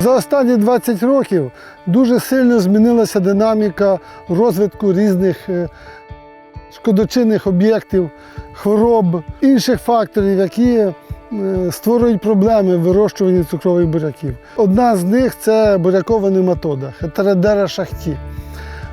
За останні 20 років дуже сильно змінилася динаміка розвитку різних е, шкодочинних об'єктів, хвороб, інших факторів, які е, створюють проблеми в вирощуванні цукрових буряків. Одна з них це бурякова нематода Heterodera шахті.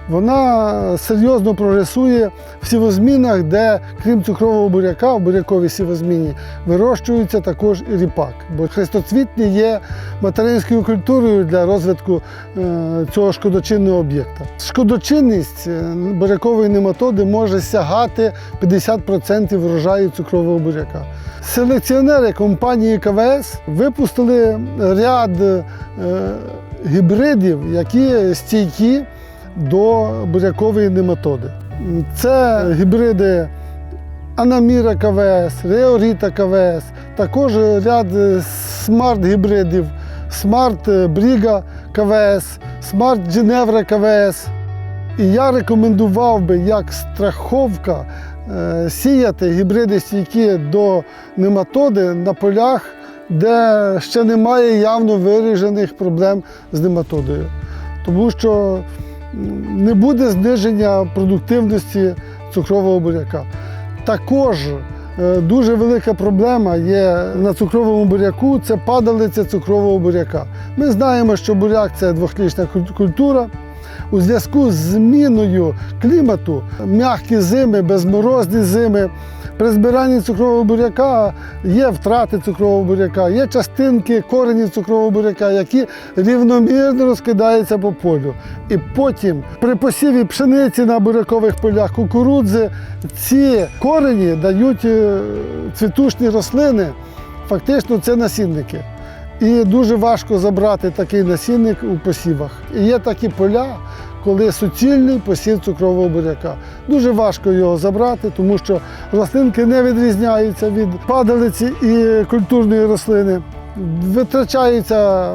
Вона серйозно прогресує в сівозмінах, де крім цукрового буряка, в буряковій сівозміні вирощується також і ріпак. Бо хрестоцвітні є материнською культурою для розвитку е, цього шкодочинного об'єкта. Шкодочинність е, бурякової нематоди може сягати 50% врожаю цукрового буряка. Селекціонери компанії КВС випустили ряд е, гібридів, які стійкі до бурякової нематоди. Це гібриди Анаміра КВС, Реоріта КВС, також ряд смарт-гібридів, смарт Бріга КВС, смарт Дженевра КВС. І я рекомендував би як страховка е, сіяти гібриди стійкі до нематоди на полях, де ще немає явно виражених проблем з нематодою. Тому що не буде зниження продуктивності цукрового буряка. Також е, дуже велика проблема є на цукровому буряку це падалиця цукрового буряка. Ми знаємо, що буряк це двохлічна культура. У зв'язку з зміною клімату, м'які зими, безморозні зими, при збиранні цукрового буряка є втрати цукрового буряка, є частинки коренів цукрового буряка, які рівномірно розкидаються по полю. І потім при посіві пшениці на бурякових полях кукурудзи ці корені дають е, цвітушні рослини. Фактично це насінники. І дуже важко забрати такий насінник у посівах. І є такі поля, коли суцільний посів цукрового буряка. Дуже важко його забрати, тому що рослинки не відрізняються від падалиці і культурної рослини. Витрачається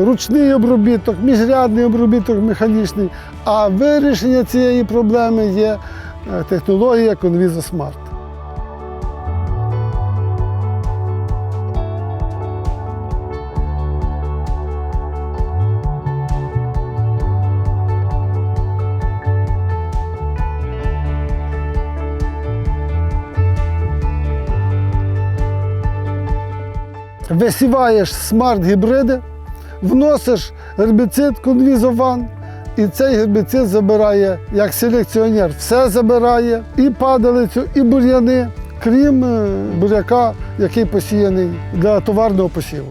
ручний обробіток, міжрядний обробіток механічний. А вирішення цієї проблеми є е, технологія Conviso. Висіваєш смарт-гібриди, вносиш гербіцид конвізован, і цей гербіцид забирає як селекціонер, все забирає і падалицю, і бур'яни, крім е, буряка, який посіяний для товарного посіву.